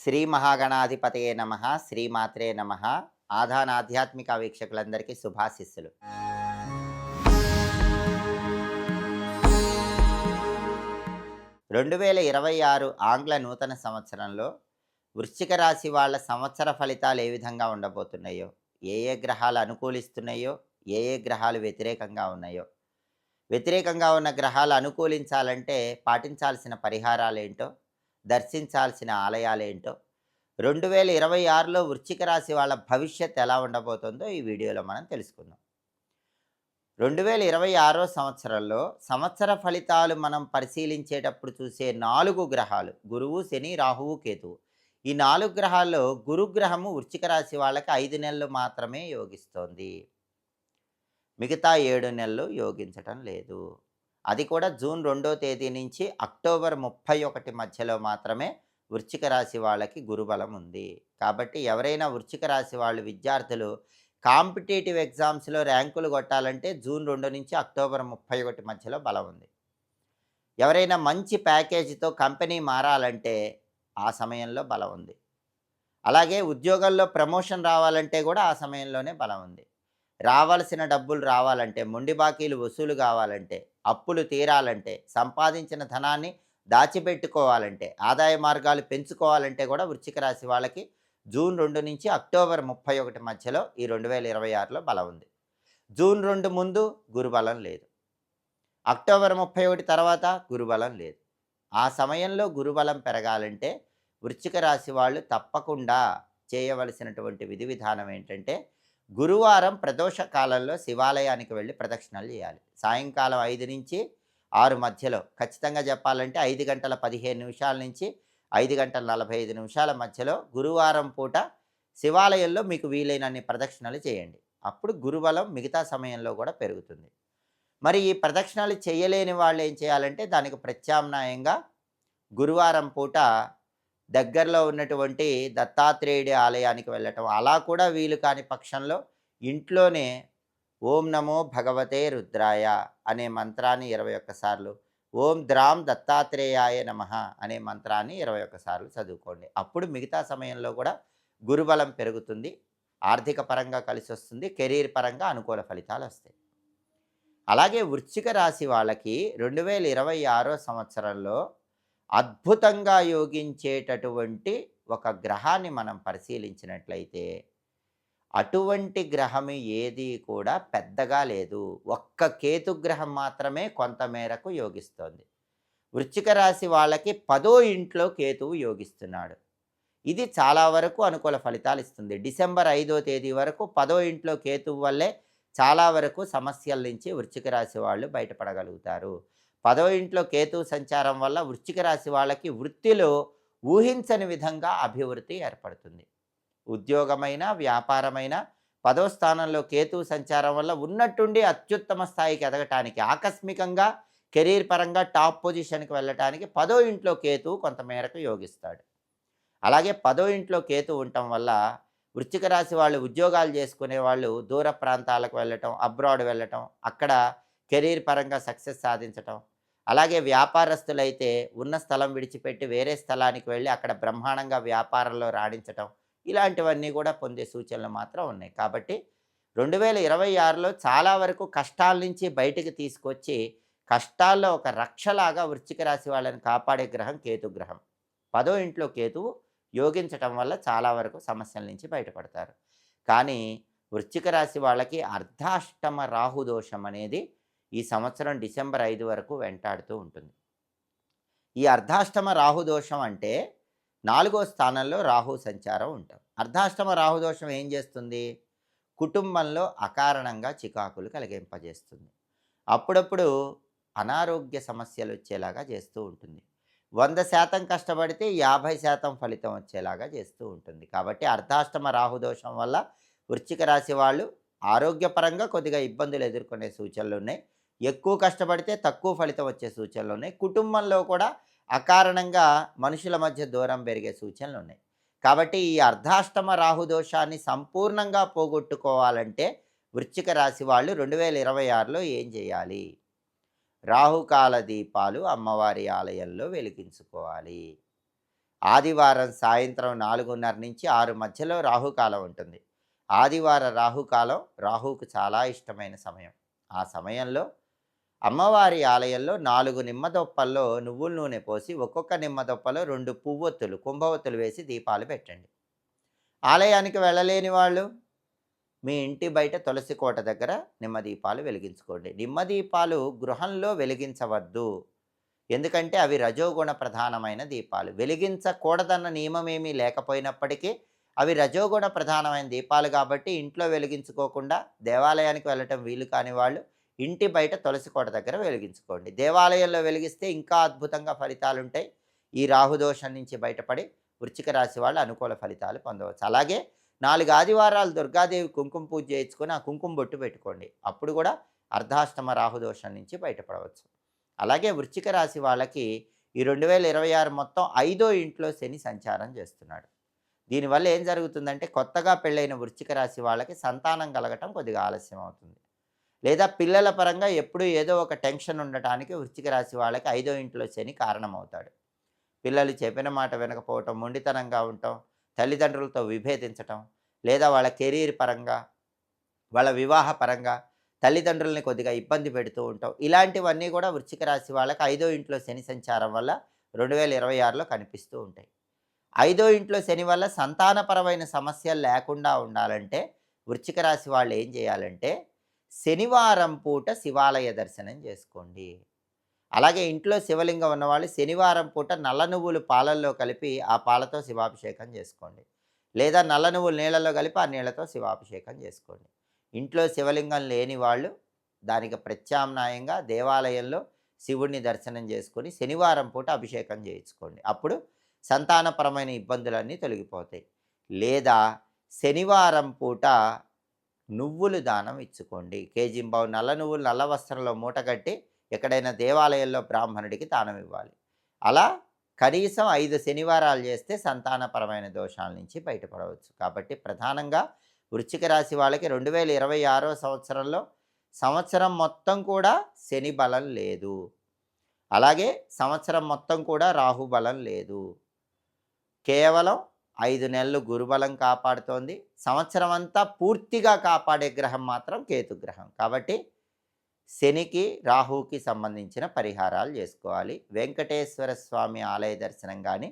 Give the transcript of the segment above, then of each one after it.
శ్రీ మహాగణాధిపతయే నమ శ్రీమాత్రే నమ. ఆధాన ఆధ్యాత్మిక వీక్షకులందరికీ శుభాశిస్సులు. రెండు వేల ఇరవై ఆరు ఆంగ్ల నూతన సంవత్సరంలో వృశ్చిక రాశి వాళ్ళ సంవత్సర ఫలితాలు ఏ విధంగా ఉండబోతున్నాయో ఏ ఏ గ్రహాలు అనుకూలిస్తున్నాయో ఏ ఏ గ్రహాలు వ్యతిరేకంగా ఉన్నాయో. వ్యతిరేకంగా ఉన్న గ్రహాలు అనుకూలించాలంటే పాటించాల్సిన పరిహారాలు ఏంటో దర్శించాల్సిన ఆలయాలేంటో. రెండు వేల ఇరవై ఆరులో వృశ్చిక రాశి వాళ్ళ భవిష్యత్ ఎలా ఉండబోతుందో ఈ వీడియోలో మనం తెలుసుకుందాం. రెండు వేల ఇరవై ఆరో సంవత్సరంలో సంవత్సర ఫలితాలు మనం పరిశీలించేటప్పుడు చూసే నాలుగు గ్రహాలు గురువు శని రాహువు కేతువు. ఈ నాలుగు గ్రహాల్లో గురుగ్రహము వృశ్చిక రాశి వాళ్ళకి ఐదు నెలలు మాత్రమే యోగిస్తోంది. మిగతా ఏడు నెలలు యోగించటం లేదు. అది కూడా జూన్ రెండో తేదీ నుంచి అక్టోబర్ ముప్పై ఒకటి మధ్యలో మాత్రమే వృశ్చిక రాశి వాళ్ళకి గురుబలం ఉంది. కాబట్టి ఎవరైనా వృశ్చిక రాశి వాళ్ళు విద్యార్థులు కాంపిటేటివ్ ఎగ్జామ్స్లో ర్యాంకులు కొట్టాలంటే జూన్ రెండు నుంచి అక్టోబర్ ముప్పై ఒకటి మధ్యలో బలం ఉంది. ఎవరైనా మంచి ప్యాకేజీతో కంపెనీ మారాలంటే ఆ సమయంలో బలం ఉంది. అలాగే ఉద్యోగాల్లో ప్రమోషన్ రావాలంటే కూడా ఆ సమయంలోనే బలం ఉంది. రావాల్సిన డబ్బులు రావాలంటే మొండి బాకీలు వసూలు కావాలంటే అప్పులు తీరాలంటే సంపాదించిన ధనాన్ని దాచిపెట్టుకోవాలంటే ఆదాయ మార్గాలు పెంచుకోవాలంటే కూడా వృశ్చిక రాశి వాళ్ళకి జూన్ రెండు నుంచి అక్టోబర్ ముప్పై ఒకటి మధ్యలో ఈ రెండు వేల ఇరవై ఆరులో బలం ఉంది. జూన్ రెండు ముందు గురుబలం లేదు. అక్టోబర్ ముప్పై ఒకటి తర్వాత గురుబలం లేదు. ఆ సమయంలో గురుబలం పెరగాలంటే వృశ్చిక రాశి వాళ్ళు తప్పకుండా చేయవలసినటువంటి విధి విధానం ఏంటంటే గురువారం ప్రదోష కాలంలో శివాలయానికి వెళ్ళి ప్రదక్షిణలు చేయాలి. సాయంకాలం ఐదు నుంచి ఆరు మధ్యలో ఖచ్చితంగా చెప్పాలంటే ఐదు గంటల పదిహేను నిమిషాల నుంచి ఐదు గంటల నలభై ఐదు నిమిషాల మధ్యలో గురువారం పూట శివాలయంలో మీకు వీలైనన్ని ప్రదక్షిణలు చేయండి. అప్పుడు గురుబలం మిగతా సమయంలో కూడా పెరుగుతుంది. మరి ఈ ప్రదక్షిణలు చేయలేని వాళ్ళు ఏం చేయాలంటే దానికి ప్రత్యామ్నాయంగా గురువారం పూట దగ్గరలో ఉన్నటువంటి దత్తాత్రేయుడి ఆలయానికి వెళ్ళటం. అలా కూడా వీలు కాని పక్షంలో ఇంట్లోనే ఓం నమో భగవతే రుద్రాయ అనే మంత్రాన్ని ఇరవై ఒక్కసార్లు ఓం ద్రాం దత్తాత్రేయాయ నమ అనే మంత్రాన్ని ఇరవై ఒక్కసార్లు చదువుకోండి. అప్పుడు మిగతా సమయంలో కూడా గురుబలం పెరుగుతుంది ఆర్థిక పరంగా కలిసి వస్తుంది కెరీర్ పరంగా అనుకూల ఫలితాలు వస్తాయి. అలాగే వృశ్చిక రాశి వాళ్ళకి రెండు వేల ఇరవై ఆరో సంవత్సరంలో అద్భుతంగా యోగించేటటువంటి ఒక గ్రహాన్ని మనం పరిశీలించినట్లయితే అటువంటి గ్రహం ఏది కూడా పెద్దగా లేదు. ఒక్క కేతుగ్రహం మాత్రమే కొంతమేరకు యోగిస్తోంది. వృశ్చిక రాశి వాళ్ళకి పదో ఇంట్లో కేతువు యోగిస్తున్నాడు. ఇది చాలా వరకు అనుకూల ఫలితాలు ఇస్తుంది. డిసెంబర్ ఐదో తేదీ వరకు పదో ఇంట్లో కేతువు వల్లే చాలా వరకు సమస్యల నుంచి వృశ్చిక రాశి వాళ్ళు బయటపడగలుగుతారు. పదో ఇంట్లో కేతు సంచారం వల్ల వృశ్చిక రాశి వాళ్ళకి వృత్తిలో ఊహించని విధంగా అభివృద్ధి ఏర్పడుతుంది. ఉద్యోగమైన వ్యాపారమైన పదో స్థానంలో కేతు సంచారం వల్ల ఉన్నట్టుండి అత్యుత్తమ స్థాయికి ఎదగటానికి ఆకస్మికంగా కెరీర్ పరంగా టాప్ పొజిషన్కి వెళ్ళటానికి పదో ఇంట్లో కేతు కొంతమేరకు యోగిస్తాడు. అలాగే పదో ఇంట్లో కేతు ఉండటం వల్ల వృశ్చిక రాశి వాళ్ళు ఉద్యోగాలు చేసుకునే వాళ్ళు దూర ప్రాంతాలకు వెళ్ళటం అబ్రాడ్ వెళ్ళటం అక్కడ కెరీర్ పరంగా సక్సెస్ సాధించటం. అలాగే వ్యాపారస్తులైతే ఉన్న స్థలం విడిచిపెట్టి వేరే స్థలానికి వెళ్ళి అక్కడ బ్రహ్మాండంగా వ్యాపారంలో రాణించటం. ఇలాంటివన్నీ కూడా పొందే సూచనలు మాత్రం ఉన్నాయి. కాబట్టి రెండు వేల ఇరవై ఆరులో చాలా వరకు కష్టాల నుంచి బయటికి తీసుకొచ్చి కష్టాల్లో ఒక రక్షలాగా వృశ్చిక రాశి వాళ్ళని కాపాడే గ్రహం కేతు గ్రహం. పదో ఇంట్లో కేతువు యోగించటం వల్ల చాలా వరకు సమస్యల నుంచి బయటపడతారు. కానీ వృశ్చిక రాశి వాళ్ళకి అర్ధాష్టమ రాహుదోషం అనేది ఈ సంవత్సరం డిసెంబర్ ఐదు వరకు వెంటాడుతూ ఉంటుంది. ఈ అర్ధాష్టమ రాహుదోషం అంటే నాలుగో స్థానంలో రాహు సంచారం ఉంటాం అర్ధాష్టమ రాహుదోషం ఏం చేస్తుంది? కుటుంబంలో అకారణంగా చికాకులు కలిగింపజేస్తుంది. అప్పుడప్పుడు అనారోగ్య సమస్యలు వచ్చేలాగా చేస్తూ ఉంటుంది. వంద శాతం కష్టపడితే యాభై శాతం ఫలితం వచ్చేలాగా చేస్తూ ఉంటుంది. కాబట్టి అర్ధాష్టమ రాహుదోషం వల్ల వృశ్చిక రాశి వాళ్ళు ఆరోగ్యపరంగా కొద్దిగా ఇబ్బందులు ఎదుర్కొనే సూచనలు ఉన్నాయి. ఎక్కువ కష్టపడితే తక్కువ ఫలితం వచ్చే సూచనలు ఉన్నాయి కుటుంబంలో కూడా అకారణంగా మనుషుల మధ్య దూరం పెరిగే సూచనలు ఉన్నాయి కాబట్టి ఈ అర్ధాష్టమ రాహుదోషాన్ని సంపూర్ణంగా పోగొట్టుకోవాలంటే వృశ్చిక రాశి వాళ్ళు రెండు వేల ఇరవై ఆరులో ఏం చేయాలి? రాహుకాల దీపాలు అమ్మవారి ఆలయంలో వెలిగించుకోవాలి. ఆదివారం సాయంత్రం నాలుగున్నర నుంచి ఆరు మధ్యలో రాహుకాలం ఉంటుంది. ఆదివార రాహుకాలం రాహుకు చాలా ఇష్టమైన సమయం. ఆ సమయంలో అమ్మవారి ఆలయంలో నాలుగు నిమ్మదొప్పల్లో నువ్వుల నూనె పోసి ఒక్కొక్క నిమ్మదొప్పలో రెండు పువ్వొత్తులు కుంభవత్తులు వేసి దీపాలు పెట్టండి. ఆలయానికి వెళ్ళలేని వాళ్ళు మీ ఇంటి బయట తులసి కోట దగ్గర నిమ్మదీపాలు వెలిగించుకోండి. నిమ్మదీపాలు గృహంలో వెలిగించవద్దు. ఎందుకంటే అవి రజోగుణ ప్రధానమైన దీపాలు. వెలిగించకూడదన్న నియమం ఏమీ లేకపోయినప్పటికీ అవి రజోగుణ ప్రధానమైన దీపాలు కాబట్టి ఇంట్లో వెలిగించుకోకుండా దేవాలయానికి వెళ్ళటం వీలు కాని వాళ్ళు ఇంటి బయట తులసి కోట దగ్గర వెలిగించుకోండి. దేవాలయంలో వెలిగిస్తే ఇంకా అద్భుతంగా ఫలితాలు ఉంటాయి ఈ రాహుదోషం నుంచి బయటపడి వృచ్చిక రాశి వాళ్ళు అనుకూల ఫలితాలు పొందవచ్చు. అలాగే నాలుగు ఆదివారాలు దుర్గాదేవి కుంకుమ పూజ చేయించుకొని ఆ కుంకుమ బొట్టు పెట్టుకోండి. అప్పుడు కూడా అర్ధాష్టమ రాహుదోషం నుంచి బయటపడవచ్చు. అలాగే వృచ్చిక రాశి వాళ్ళకి ఈ రెండు వేల ఇరవై ఆరు మొత్తం ఐదో ఇంట్లో శని సంచారం చేస్తున్నాడు. దీనివల్ల ఏం జరుగుతుందంటే కొత్తగా పెళ్ళైన వృచ్చిక రాశి వాళ్ళకి సంతానం కలగటం కొద్దిగా ఆలస్యం అవుతుంది. లేదా పిల్లల పరంగా ఎప్పుడూ ఏదో ఒక టెన్షన్ ఉండటానికి వృచ్చిక రాశి వాళ్ళకి ఐదో ఇంట్లో శని కారణమవుతాడు. పిల్లలు చెప్పిన మాట వినకపోవటం మొండితనంగా ఉండటం తల్లిదండ్రులతో విభేదించటం లేదా వాళ్ళ కెరీర్ పరంగా వాళ్ళ వివాహ పరంగా తల్లిదండ్రులని కొద్దిగా ఇబ్బంది పెడుతూ ఉంటాం ఇలాంటివన్నీ కూడా వృచ్చిక రాశి వాళ్ళకి ఐదో ఇంట్లో శని సంచారం వల్ల రెండు వేల ఇరవై ఆరులో కనిపిస్తూ ఉంటాయి. ఐదో ఇంట్లో శని వల్ల సంతానపరమైన సమస్యలు లేకుండా ఉండాలంటే వృచ్చిక రాశి వాళ్ళు ఏం చేయాలంటే శనివారం పూట శివాలయ దర్శనం చేసుకోండి. అలాగే ఇంట్లో శివలింగం ఉన్నవాళ్ళు శనివారం పూట నల్ల నువ్వులు పాలల్లో కలిపి ఆ పాలతో శివాభిషేకం చేసుకోండి. లేదా నల్ల నువ్వులు నీళ్ళలో కలిపి ఆ నీళ్ళతో శివాభిషేకం చేసుకోండి. ఇంట్లో శివలింగం లేని వాళ్ళు దానికి ప్రత్యామ్నాయంగా దేవాలయంలో శివుడిని దర్శనం చేసుకొని శనివారం పూట అభిషేకం చేయించుకోండి. అప్పుడు సంతానపరమైన ఇబ్బందులన్నీ తొలగిపోతాయి. లేదా శనివారం పూట నువ్వులు దానం ఇచ్చుకోండి. కేజీంబావు నల్ల నువ్వులు నల్ల వస్త్రంలో మూటగట్టి ఎక్కడైనా దేవాలయంలో బ్రాహ్మణుడికి దానం ఇవ్వాలి. అలా కనీసం ఐదు శనివారాలు చేస్తే సంతానపరమైన దోషాల నుంచి బయటపడవచ్చు. కాబట్టి ప్రధానంగా వృశ్చిక రాశి వాళ్ళకి రెండు వేల ఇరవై ఆరో సంవత్సరంలో సంవత్సరం మొత్తం కూడా శని బలం లేదు. అలాగే సంవత్సరం మొత్తం కూడా రాహు బలం లేదు. కేవలం ఐదు నెలలు గురుబలం కాపాడుతోంది. సంవత్సరం అంతా పూర్తిగా కాపాడే గ్రహం మాత్రం కేతుగ్రహం కాబట్టి శనికి రాహుకి సంబంధించిన పరిహారాలు చేసుకోవాలి. వెంకటేశ్వర స్వామి ఆలయ దర్శనం కానీ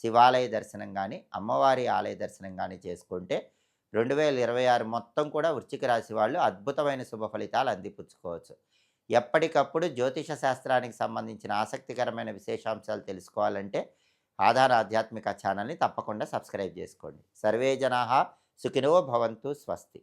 శివాలయ దర్శనం కానీ అమ్మవారి ఆలయ దర్శనం కానీ చేసుకుంటే రెండు వేల ఇరవై ఆరు మొత్తం కూడా వృశ్చిక రాశి వాళ్ళు అద్భుతమైన శుభ ఫలితాలు అందిపుచ్చుకోవచ్చు. ఎప్పటికప్పుడు జ్యోతిష శాస్త్రానికి సంబంధించిన ఆసక్తికరమైన విశేషాంశాలు తెలుసుకోవాలంటే ఆధార ఆధ్యాత్మిక ఛానల్ని తప్పకుండా సబ్స్క్రైబ్ చేసుకోండి. సర్వే జనా సుఖినో భవంతు స్వస్తి.